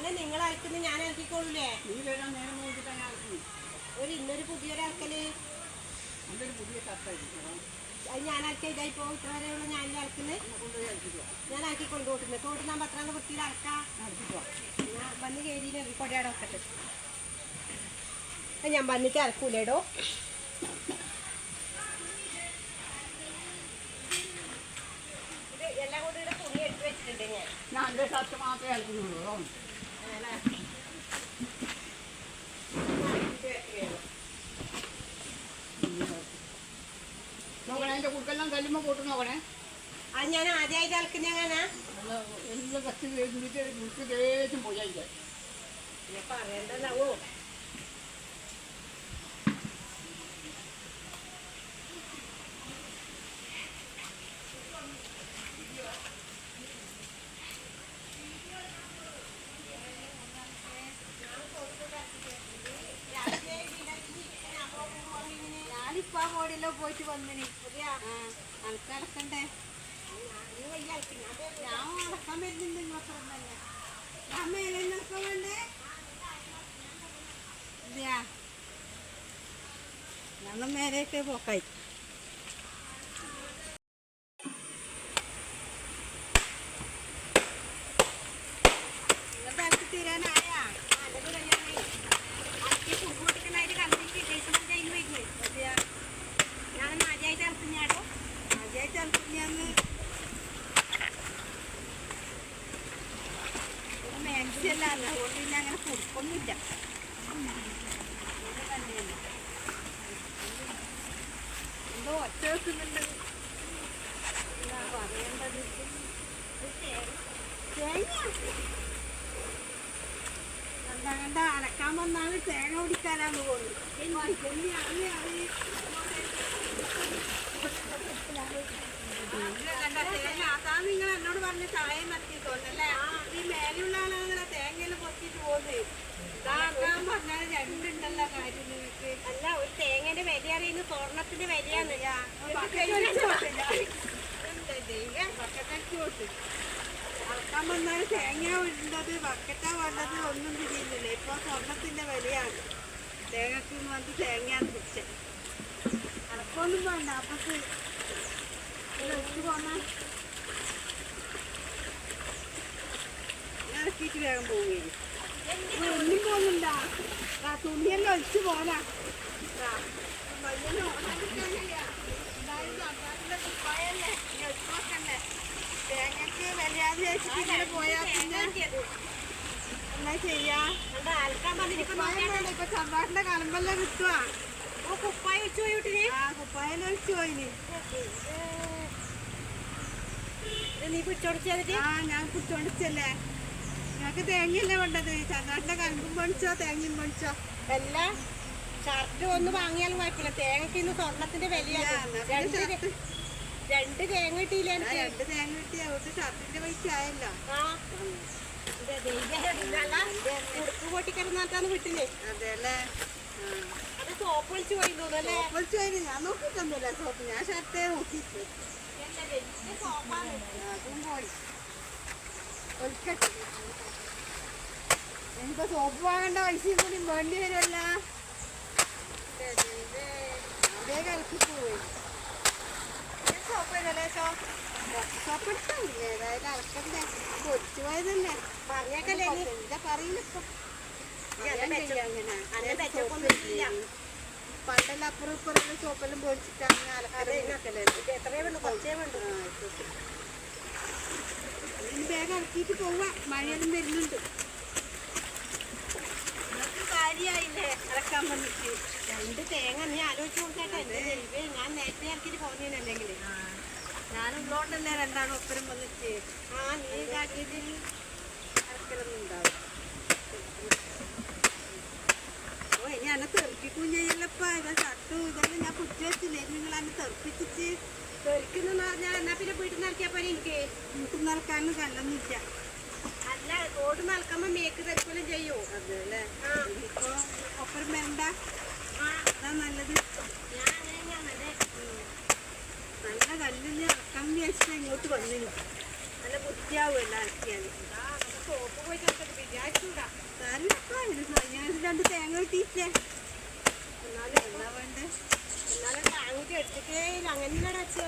അന്നെ നിങ്ങൾ അയക്കുന്ന ഞാൻ ഇറക്കിക്കോളൂലേ? നീ വരാൻ നേരം നോക്കിയിട്ട് ഞാൻ ഇറക്കി. ഒരു ഇന്നൊരു പുതിയൊരു ഇറക്കൽ. എന്റെ ഒരു പുതിയ ഷർട്ടായിരിക്കും അത് ഞാൻ ഇറക്കി ഇതായിപ്പോ ഇത്ര വരെയുള്ള ഞാൻ ഇറക്കുന്നത്. കൊണ്ടുപോയി അടിച്ചിട്ട് വാ. ഞാൻ ഇറക്കി കൊണ്ടുപോട്ടുന്നത് തോട്ടുന്ന പത്രാന്ന് വൃത്തിയിൽ ഇറക്കാം. അടിച്ചിട്ട് വാ. ഞാൻ വന്ന് കയറി കൊടയാടെ വെക്കട്ടെ അത് ഞാൻ വന്നിട്ട് ഇറക്കൂലേടോ? എല്ലാം കൂടി തുണി എടുത്ത് വെച്ചിട്ടുണ്ട് ഞാൻ. ഞാൻ ഷർട്ട് മാത്രമേ അതാണ്. നോക്കണേ എന്റെ കുക്കെല്ലാം നോക്കണേ. അത് ഞാൻ ആദ്യമായിട്ട് അലക്കുന്ന നല്ല എല്ലാം കത്തി കുക്ക് തേച്ചും പോയി പറയണ്ടല്ലോ ഞാനിപ്പോ ആ മോഡിലോ പോയിട്ട് വന്നിനി അനക്ക് ഞാൻ അടക്കാൻ വരുന്നുണ്ട് മാത്രമല്ല ഞാൻ മേലെ നിൽക്കാൻ വേണ്ടേ? ഇല്ലയാ ഞങ്ങൾ മേലേക്ക് പോക്കായി. തീരാനായാ ഞാൻ ആദ്യമായിട്ട് ഇറക്കുന്നയാട്ടോ ആദ്യമായിട്ട് അൽക്കുഞ്ഞാന്ന് മേടിച്ചല്ല അതുകൊണ്ട് പിന്നെ അങ്ങനെ തന്നെയാണ്. എന്തോ ഒറ്റ വെക്കുന്നുണ്ട് പറയേണ്ടത്? തേങ്ങ കണ്ട അലക്കാൻ വന്നാണ് തേങ്ങ പിടിക്കാനാന്ന് അതാ നിങ്ങൾ എന്നോട് പറഞ്ഞ ചായ നടത്തി തോന്നല്ലേ ഈ മേലെയുള്ള ആളാണ് അല്ല ഒരു തേങ്ങന്റെ വില അറിയുന്ന സ്വർണത്തിന്റെ വിലയാണ് അളക്കാൻ വന്നാൽ തേങ്ങ ഉള്ളത് ബക്കറ്റാ വന്നത് ഒന്നും തിരിയുന്നില്ല. ഇപ്പൊ സ്വർണത്തിന്റെ വിലയാണ്. തേങ്ങക്ക് വന്ന് തേങ്ങയാണ് പിടിച്ചത് അളക്കൊന്നും വേണ്ട. അപ്പൊ ഒഴിച്ചു പോന്നാ ഇറക്കിയിട്ട് വേഗം പോവുകയും ഒന്നും പോകുന്നില്ല ആ തുണിയെല്ലാം ഒഴിച്ചു ഒഴിച്ചു വെക്കണ്ടേ തേങ്ങക്ക് വിലയാതെ വെച്ചിട്ട് ഇങ്ങനെ പോയാ പിന്നെ എന്നാ ചെയ്യാ? ഇപ്പൊ സർക്കാരിന്റെ കലമ്പെല്ലാം കിട്ടുവാ. കുപ്പായ വെച്ച് പോയി വിട്ടിന്? ആ കുപ്പായെല്ലാം ഒഴിച്ചു പോയിന് നീ പിടിച്ചോടിച്ചതിട്ട് ആ ഞാൻ കുറ്റോണ്ടിച്ചല്ലേ ഞങ്ങക്ക് തേങ്ങയല്ലേ വേണ്ടത്? ചങ്ങാട്ടിന്റെ കലമ്പും പൊണിച്ചോ തേങ്ങയും പൊണിച്ചോ? അല്ല ഷർട്ട് ഒന്ന് വാങ്ങിയാലും കുഴപ്പമില്ല. തേങ്ങക്ക് ഇന്ന് സ്വർണത്തിന്റെ വിലയാണ്. രണ്ട് തേങ്ങ കിട്ടിയില്ല രണ്ട് തേങ്ങ കിട്ടിയ അതുകൊണ്ട് ഷർട്ടിന്റെ പൈസ ആയല്ലോ. ഉടുപ്പ് പൊട്ടിക്കിടന്നാട്ടാണ് വിട്ടില്ലേ അതെ അല്ലേ അത് സോപ്പ് ഒളിച്ചു പോയി തോന്നല്ലേ സോപ്പ് പോയി. ഞാൻ നോക്കിട്ടൊന്നുമില്ല സോപ്പ്. ഞാൻ ഷർട്ടേ നോക്കിയിട്ട്. അതും പോയി. ഇനിയിപ്പോ സോപ്പ് വാങ്ങേണ്ട പൈസയും കൂടി വേണ്ടി വരുമല്ല. അതേ കലക്കി പോയി. സോപ്പ് ചെയ്തല്ലേ സോപ്പ് എടുത്തില്ലേ ഏതായാലും അലക്കണ്ടേ. പൊരിച്ചു പോയതല്ലേ. പറഞ്ഞേക്കല്ലേ എന്താ പറയില്ലപ്പോ. പണ്ടെല്ലാം അപ്പുറം ഇപ്പുറം സോപ്പെല്ലാം പൊടിച്ചിട്ടാണ് ഇത് എത്രയേ വേണ്ടു? കുറച്ചേ വേണ്ടു. വേഗം ഇറക്കിയിട്ട് പോവാ. മഴയെല്ലാം വരുന്നുണ്ട്. കാര്യായില്ലേ? ഇറക്കാൻ വന്നിട്ട് രണ്ട് തേങ്ങ നീ ആലോചിച്ച് കൊടുക്കട്ടെ ദൈവേ ഞാൻ നേരത്തെ ഇറക്കിയിട്ട് പോകുന്നതിനല്ലെങ്കിൽ ഞാനുള്ളോണ്ടല്ലേ രണ്ടാളും ഒപ്പരം വന്നിട്ട്. ആ നീ ഇതാക്കിയിട്ട് ഇറക്കലൊന്നും ഉണ്ടാവും ഓ ഇനി എന്നെ തെറിപ്പിക്കും ചെയ്യല്ലപ്പാ. ഇതാ ഷർട്ടും ഇതെല്ലാം ഞാൻ കുറ്റി വെച്ചില്ലേ? നിങ്ങൾ എന്നെ തെറിപ്പിച്ചിട്ട് തെറിക്കുന്നെന്ന് പറഞ്ഞാൽ എന്നാ പിന്നെ വീട്ടിൽ ഇറക്കിയാൽ പോലെ എനിക്ക്? എനിക്ക് നടക്കാനും കല്ലൊന്നുമില്ല അല്ല റോഡ് നൽകുമ്പോ മേക്ക് തെറിക്കലും ചെയ്യൂ? അതെ ഇനിയിപ്പോ ഒപ്പരം വരണ്ട. അതാ നല്ലത്. നല്ല കല്ലിന് ഇറക്കാൻ വിചാരിച്ചിട്ട് ഇങ്ങോട്ട് വന്നിന് നല്ല ബുദ്ധിയാവുമല്ലോ ഇറക്കിയാൽ സോപ്പ് പോയി ചേർത്തിട്ട് വിചാരിച്ചു രണ്ട് തേങ്ങ കിട്ടിയിട്ടേ എന്നാലും എന്നാ വേണ്ടേ എന്നാലും ടാങ്ക് എടുത്തിട്ടേ ഇല്ല അങ്ങനെ അടച്ചു